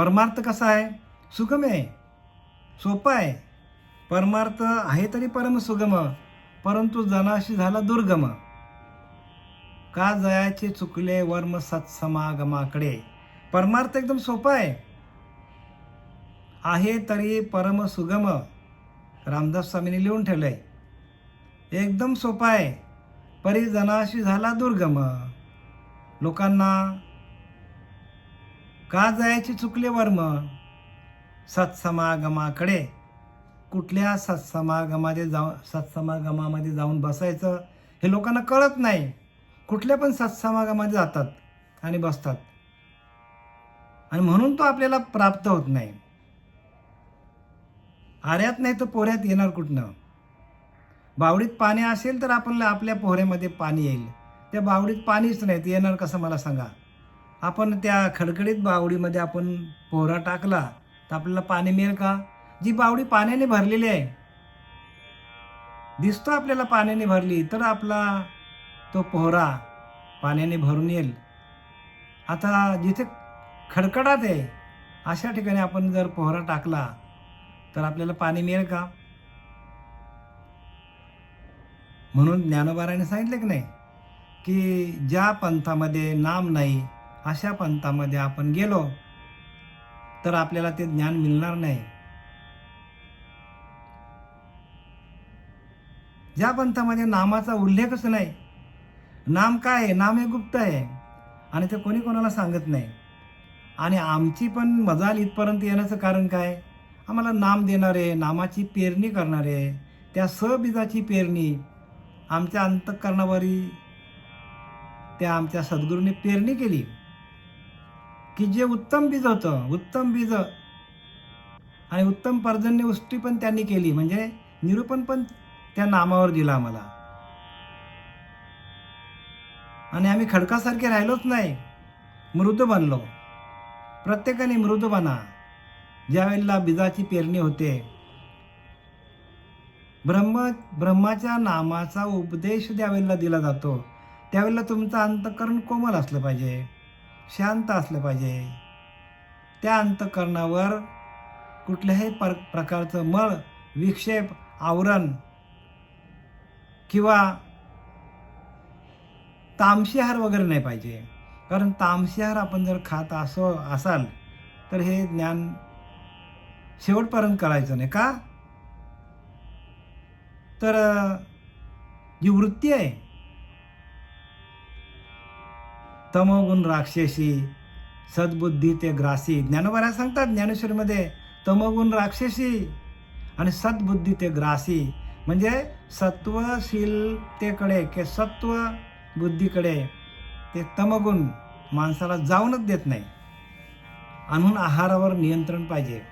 परमार्थ कसा आहे? सुगम आहे. सोपा आहे. परमार्थ आहे तरी परम सुगम परंतु जनाशी झाला दुर्गम. का जयाचे चुकले वर्म सत्समागमाकडे? परमार्थ एकदम सोपा आहे. आहे तरी परम सुगम रामदास स्वामींनी लिहून ठेवलंय. एकदम सोपा आहे. परी जनाशी झाला दुर्गम. लोकांना का जायचे चुकले वर्म सत्समागमाकडे. कुठल्या सत्समागमामध्ये जाऊ सत्समागमामध्ये जाऊन बसायचं हे लोकांना कळत नाही. कुठल्या पण सत्समागमामध्ये जातात आणि बसतात. आणि म्हणून तो आपल्याला प्राप्त होत नाही. आऱ्यात नाही तर पोऱ्यात येणार कुठनं? बावडीत पाणी असेल तर आपण आपल्या पोहऱ्यामध्ये पाणी येईल. त्या बावडीत पाणीच नाही ते येणार कसं मला सांगा? आपण त्या खडखडीत बावडीमध्ये आपण पोहरा टाकला तर आपल्याला पाणी मिळेल का? जी बावडी पाण्याने भरलेली आहे. दिसतो आपल्याला पाण्याने भरली तर आपला तो पोहरा पाण्याने भरून येईल. आता जिथे खडखडाट आहे अशा ठिकाणी आपण जर पोहरा टाकला तर आपल्याला पाणी मिळेल का? म्हणून ज्ञानोबाराने सांगितलं की नाही की ज्या पंथामध्ये नाम नाही अशा पंथामध्ये आपण गेलो तर आपल्याला ते ज्ञान मिळणार नाही. ज्या पंथामध्ये नामाचा उल्लेखच नाही नाम काय आहे? नाम हे गुप्त आहे आणि ते कोणी कोणाला सांगत नाही. आणि आमची पण मजाल इथपर्यंत येण्याचं कारण काय? आम्हाला नाम देणारे नामाची पेरणी करणारे त्या सबीजाची पेरणी आमच्या अंतःकरणावरी त्या आमच्या सद्गुरूने पेरणी केली. की जे उत्तम बीज होतं उत्तम बीज आणि उत्तम पर्जन्यवृष्टी पण त्यांनी केली. म्हणजे निरूपण पण त्या नामावर दिलं आम्हाला. आणि आम्ही खडकासारखे राहिलोच नाही. मृद बनलो. प्रत्येकाने मृद बना. ज्यावेळेला बीजाची पेरणी होते ब्रह्म ब्रह्माच्या नामाचा उपदेश ज्यावेळेला दिला जातो त्यावेळेला तुमचं अंतकरण कोमल असलं पाहिजे. शांत असलं पाहिजे. त्या अंतकरणावर कुठल्याही पर प्रकारचं मळ विक्षेप आवरण किंवा तामशी आहार वगैरे नाही पाहिजे. कारण तामशी आहार आपण जर खात असो असाल तर हे ज्ञान शेवटपर्यंत करायचं नाही का? तर जी वृत्ती आहे तमोगुण राक्षसी सद्बुद्धी ते ग्रासी. ज्ञानोबाऱ्या सांगतात ज्ञानेश्वरीमध्ये तमोगुण राक्षसी आणि सद्बुद्धी ते ग्रासी. म्हणजे सत्वशीलतेकडे के सत्व बुद्धीकडे ते तमगुण माणसाला जाऊनच देत नाही. आणि म्हणून आहारावर नियंत्रण पाहिजे.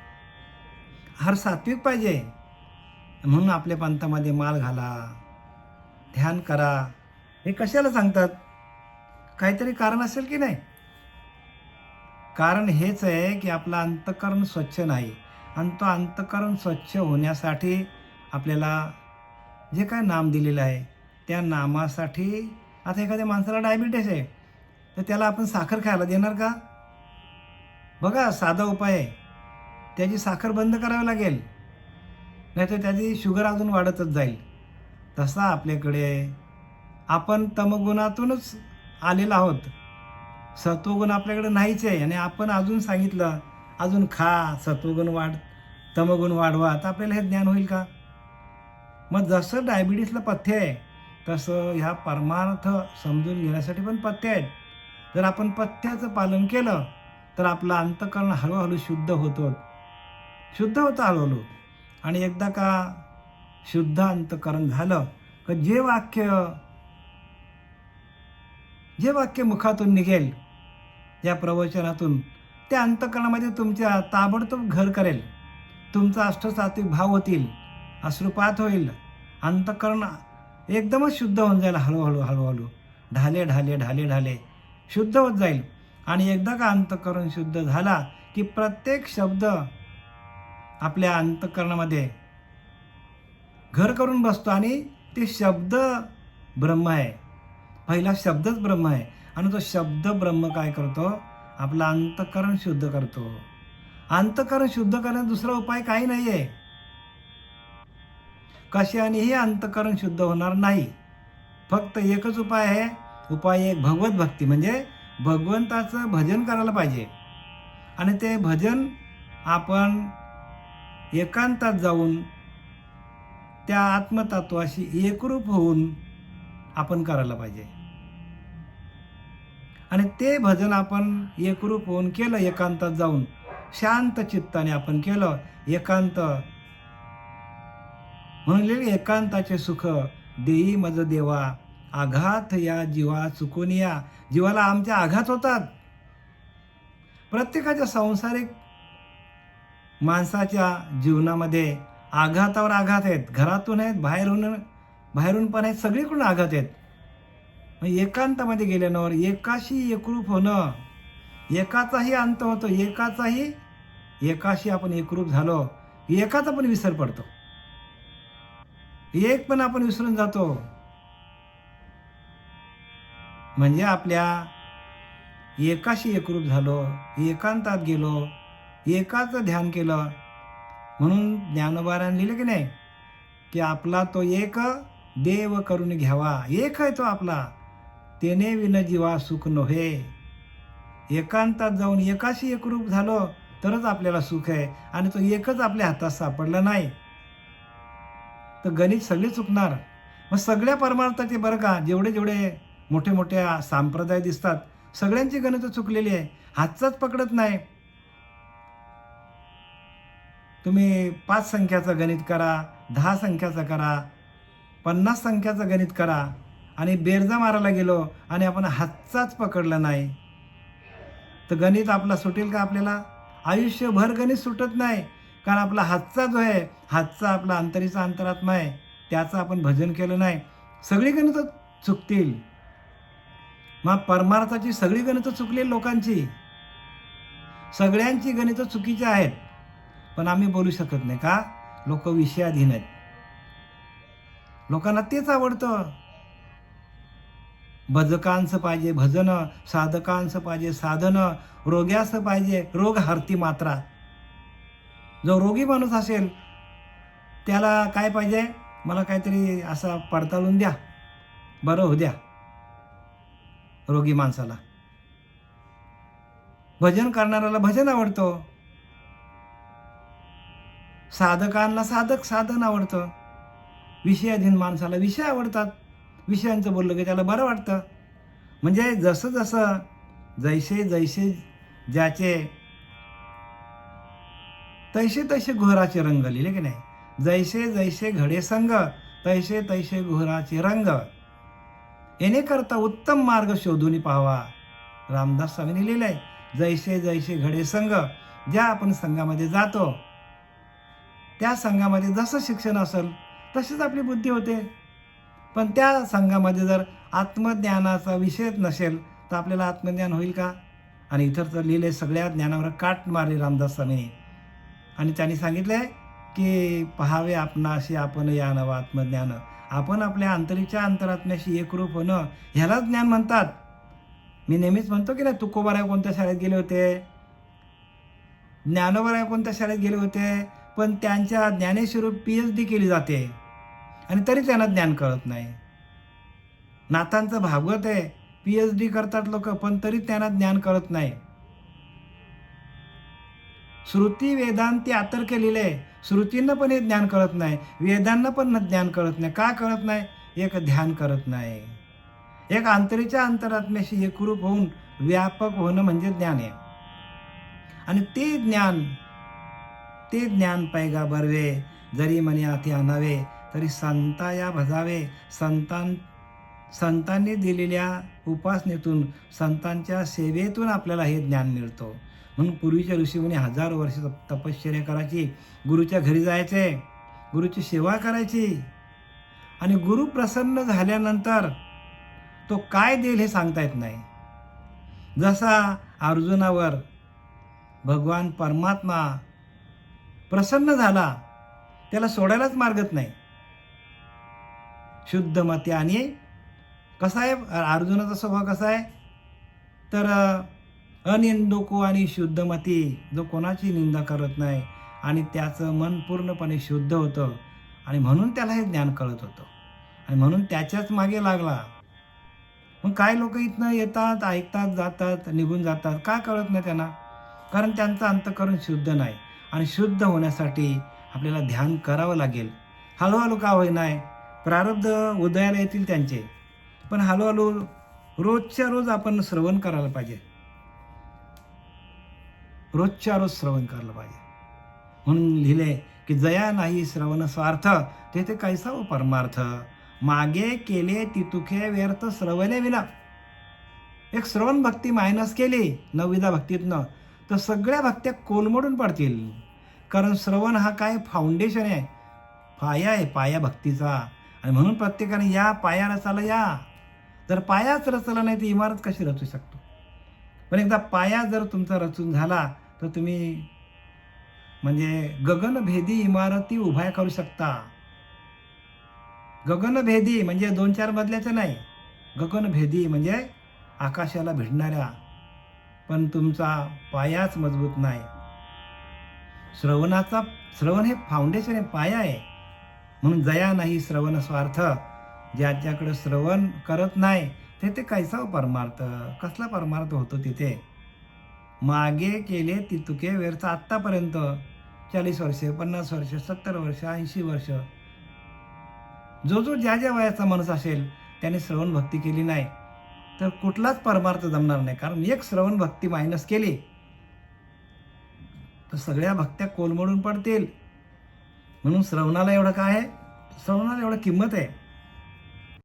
आहार सात्विक पाहिजे. म्हणून आपल्या पंथामध्ये माल घाला ध्यान करा. हे कशाला सांगतात? काहीतरी कारण असेल की नाही? कारण हेच आहे की आपलं अंतकरण स्वच्छ नाही. आणि तो अंतकरण स्वच्छ होण्यासाठी आपल्याला जे काय नाम दिलेलं आहे त्या नामासाठी आता एखाद्या माणसाला डायबिटीस आहे तर त्याला आपण साखर खायला देणार का? बघा साधा उपाय आहे. त्याची साखर बंद करावी लागेल. नाहीतर त्याची शुगर अजून वाढतच जाईल. तसा आपल्याकडे आपण तमगुणातूनच आलेलो आहोत. सत्वगुण आपल्याकडे नाहीच आहे. आणि आपण अजून सांगितलं अजून खा सत्वगुण वाढ तमगुण वाढवा. तर आपल्याला हे ज्ञान होईल का? मग जसं डायबिटीसला पथ्य आहे तसं ह्या परमार्थ समजून घेण्यासाठी पण पथ्य आहेत. जर आपण पथ्याचं पालन केलं तर आपलं अंतकरण हळूहळू शुद्ध होतं. शुद्ध होतं हळूहळू. आणि एकदा का शुद्ध अंतकरण झालं का जे वाक्य जे वाक्य मुखातून निघेल या प्रवचनातून त्या अंतकरणामध्ये तुमच्या ताबडतोब घर करेल. तुमचा अष्टसात्विक भाव होतील अश्रुपात होईल अंतकरण एकदमच शुद्ध होऊन जाईल हळूहळू हळूहळू. ढाले ढाले ढाले ढाले. शुद्ध होत जाईल. आणि एकदा का अंतकरण शुद्ध झाला की प्रत्येक शब्द आपल्या अंतकरणामध्ये घर करून बसतो आणि ते शब्द ब्रह्म आहे. पहिला शब्दच ब्रह्म आहे. आणि तो शब्द ब्रह्म काय करतो? आपलं अंतकरण शुद्ध करतो. अंतकरण शुद्ध करण्याचा दुसरा उपाय काही नाही आहे कशानेही अंतकरण शुद्ध होणार नाही. फक्त एकच उपाय आहे. उपाय एक भगवत भक्ती म्हणजे भगवंताचं भजन करायला पाहिजे. आणि ते भजन आपण एकांतात जाऊन त्या आत्मतत्वाशी एकरूप होऊन आपण करायला पाहिजे. आणि ते भजन आपण एकरूप होऊन केलं एकांतात जाऊन. शांत चित्ताने आपण केलं एकांत. म्हणले एकांताचे सुख देई मज देवा आघात या जीवा चुकून या. जीवाला आमच्या आघात होतात. प्रत्येकाच्या सांसारिक माणसाच्या जीवनामध्ये आघातावर आघात आहेत. घरातून आहेत बाहेरून बाहेरून पण आहेत सगळीकडून आघात आहेत. मग एकांतामध्ये गेल्यावर एकाशी एकरूप होणं एकाचाही अंत होतो एकाचाही एकाशी आपण एकरूप झालो एकाचा पण विसर पडतो. एक पण आपण विसरून जातो. म्हणजे आपल्या एकाशी एकरूप झालो एकांतात गेलो एकाचं ध्यान केलं म्हणून ज्ञानोबारायण लिहिलं की नाही की आपला तो एक देव करून घ्यावा. एक आहे तो आपला. तेने विन जीवा सुख नव्हे एकांतात जाऊन एकाशी एकरूप झालो तरच आपल्याला सुख आहे आणि तो एकच आपल्या हातात सापडला नाही. तर गणित सगळे चुकणार. मग सगळ्या परमार्थाचे बरं का? जेवढे जेवढे मोठे मोठे संप्रदाय दिसतात सगळ्यांची गणित चुकलेली आहे. हातचाच पकडत नाही. तुम्ही पाच संख्याचं गणित करा दहा संख्याचं करा पन्नास संख्याचं गणित करा. आणि बेरजा मारायला गेलो आणि आपण हातचाच पकडला नाही. तर गणित आपला सुटेल का आपल्याला? आयुष्यभर गणित सुटत नाही. कारण आपला हातचा जो आहे हातचा आपला अंतरीचा अंतरात्मा आहे त्याचं आपण भजन केलं नाही. सगळी गणितं चुकतील. मग परमार्थाची सगळी गणितं चुकली लोकांची. सगळ्यांची गणितं चुकीची आहेत. पण आम्ही बोलू शकत नाही का? लोक विषयाधीन आहेत. लोकांना तेच आवडतं. भजकांचं पाहिजे भजन साधकांचं पाहिजे साधन रोग्याचं पाहिजे रोग हरती मात्रा. जो रोगी माणूस असेल त्याला काय पाहिजे? मला काहीतरी असा पडताळून द्या. बरं हो द्या. रोगी माणसाला. भजन करणाऱ्याला भजन आवडतो. साधकांना साधक साधन आवडतं. विषयाधीन माणसाला विषय आवडतात. विषयांचं बोललं की त्याला बरं वाटतं. म्हणजे जसं जसं जैसे जैसे ज्याचे तैसे तैसे घोराचे रंग लिहिले की नाही? जैसे जैसे घडे संग तैसे तैसे घोराचे रंग. येणे करता उत्तम मार्ग शोधून पाहावा. रामदास स्वामींनी लिहिलंय जैसे जैसे घडे संघ ज्या आपण संघामध्ये जातो. त्या संघामध्ये जसं शिक्षण असेल तशीच आपली बुद्धी होते. पण त्या संघामध्ये जर आत्मज्ञानाचा विषयच नसेल तर आपल्याला आत्मज्ञान होईल का? आणि इतर तर लिहिले सगळ्या ज्ञानावर काट मारली रामदास स्वामीने. आणि त्यांनी सांगितलं आहे की पहावे आपणाशी आपण या नवं आत्मज्ञान. आपण आपल्या अंतरीच्या अंतरात्म्याशी एकरूप होणं ह्यालाच ज्ञान म्हणतात. मी नेहमीच म्हणतो की नाही तुकोबाराय कोणत्या शाळेत गेले होते? ज्ञानोबाराय कोणत्या शाळेत गेले होते? पण त्यांच्या ज्ञानेश्वर पी एच डी केली जाते. आणि तरी त्यांना ज्ञान कळत नाही. नाथांचं भागवत आहे पी एच डी करतात लोक पण तरी त्यांना ज्ञान कळत नाही. श्रुती वेदांती आतर केलेले आहे. श्रुतींना पण हे ज्ञान कळत नाही. वेदांना पण ज्ञान कळत नाही. का कळत नाही? एक ध्यान करत नाही. एक आंतरीच्या अंतरात्म्याशी एकरूप होऊन व्यापक होणं म्हणजे ज्ञान आहे. आणि ते ज्ञान ते ज्ञान पैगा बरवे जरी मनी हाती आणावे तरी संता या भजावे संतान संतांनी दिलेल्या उपासनेतून संतांच्या सेवेतून आपल्याला हे ज्ञान मिळतो. म्हणून पूर्वीच्या ऋषीमुनी हजारो वर्ष तपश्चर्या करायची. गुरुच्या घरी जायचे. गुरुची सेवा करायची. आणि गुरु प्रसन्न झाल्यानंतर तो काय देईल हे सांगता येत नाही. जसा अर्जुनावर भगवान परमात्मा प्रसन्न झाला त्याला सोडायलाच मार्गत नाही. शुद्ध मते. आणि कसा आहे? अर्जुनाचा स्वभाव कसा आहे? तर अनिंदुको आणि शुद्धमती जो कोणाची निंदा करत नाही आणि त्याचं मन पूर्णपणे शुद्ध होतं आणि म्हणून त्याला हे ज्ञान कळत होतं. आणि म्हणून त्याच्याच मागे लागला. मग काय लोक इथनं येतात ऐकतात जातात निघून जातात? का कळत नाही त्यांना? कारण त्यांचं अंतकरण शुद्ध नाही. आणि शुद्ध होण्यासाठी आपल्याला ध्यान करावं लागेल. हळूहळू का होईनाय प्रारब्ध उदयाला येतील त्यांचे. पण हळूहळू रोजच्या रोज आपण श्रवण करायला पाहिजे. रोजच्या रोज श्रवण करायला पाहिजे. म्हणून लिहिले की जया नाही श्रवण स्वार्थ तेथे कैसा व परमार्थ? मागे केले तितुखे व्यर्थ श्रवणे विना. एक श्रवण भक्ती मायनस केली नवविधा भक्तीतनं तर सगळ्या भक्त्या कोलमडून पडतील. कारण श्रवण हा काय फाउंडेशन आहे? पाया आहे पाया भक्तीचा. आणि म्हणून प्रत्येकाने या पाया रचाला या. जर पायाच रचला नाही तर इमारत कशी रचू शकतो? पण एकदा पाया जर तुमचा रचून झाला तर तुम्ही म्हणजे गगनभेदी इमारती उभ्या करू शकता. गगनभेदी म्हणजे दोन चार मजल्याचं नाही. गगनभेदी म्हणजे आकाशाला भिडणाऱ्या. पण तुमचा पायाच मजबूत नाही. श्रवणाचा श्रवण हे फाउंडेशन आहे पाया आहे. म्हणून जया नाही श्रवण स्वार्थ. ज्याच्याकडे श्रवण करत नाही ते ते कैसा परमार्थ? कसला परमार्थ होतो तिथे? मागे केले तितुके व्यर्थ आत्तापर्यंत. चाळीस वर्षे पन्नास वर्ष सत्तर वर्ष ऐंशी वर्ष. जो जो ज्या ज्या वयाचा माणूस असेल त्याने श्रवण भक्ती केली नाही. तर कुठलाच परमार्थ जमणार नाही. कारण एक श्रवण भक्ती मायनस केली. तर सगळ्या भक्त्या कोलमडून पडतील. म्हणून श्रवणाला एवढं काय आहे? श्रवणाला एवढं किंमत आहे.